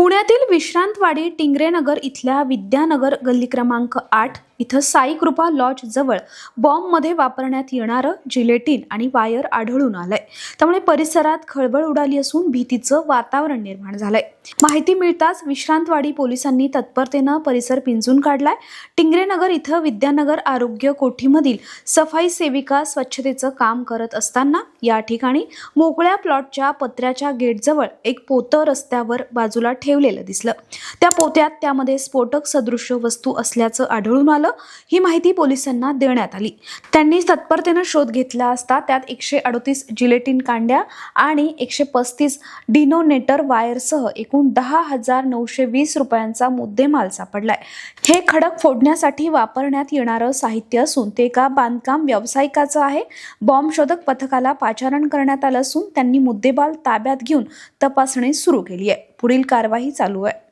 पुण्यातील विश्रांतवाडी टिंगरेनगर इथल्या विद्यानगर गल्ली क्रमांक आठ इथं साई कृपा लॉज जवळ बॉम्बमध्ये वापरण्यात येणारं जिलेटिन आणि वायर आढळून आलंय. त्यामुळे परिसरात खळबळ उडाली असून भीतीचं वातावरण निर्माण झालंय. माहिती मिळताच विश्रांतवाडी पोलिसांनी तत्परतेनं परिसर पिंजून काढलाय. टिंगरेनगर इथं विद्यानगर आरोग्य कोठीमधील सफाई सेविका स्वच्छतेचं काम करत असताना या ठिकाणी मोकळ्या प्लॉटच्या पत्र्याच्या गेटजवळ एक पोतं रस्त्यावर बाजूला ठेवलेलं दिसलं. त्या पोत्यात त्यामध्ये स्फोटक सदृश्य वस्तू असल्याचं आढळून आलं. ही माहिती पोलिसांना देण्यात आली. त्यांनी तत्परतेनं शोध घेतला असता त्यात एकशे अडतीस जिलेटिन कांड्या आणि एकशे पस्तीस डिनोनेटर वायरसह एकूण दहा हजार नऊशे वीस रुपयांचा मुद्देमाल सापडलाय. हे खडक फोडण्यासाठी वापरण्यात येणारं साहित्य असून ते एका बांधकाम व्यावसायिकाचं आहे. बॉम्ब शोधक पथकाला पाचारण करण्यात आलं असून त्यांनी मुद्देबाल ताब्यात घेऊन तपासणी सुरू केली आहे. पुढील कारवाई चालू आहे.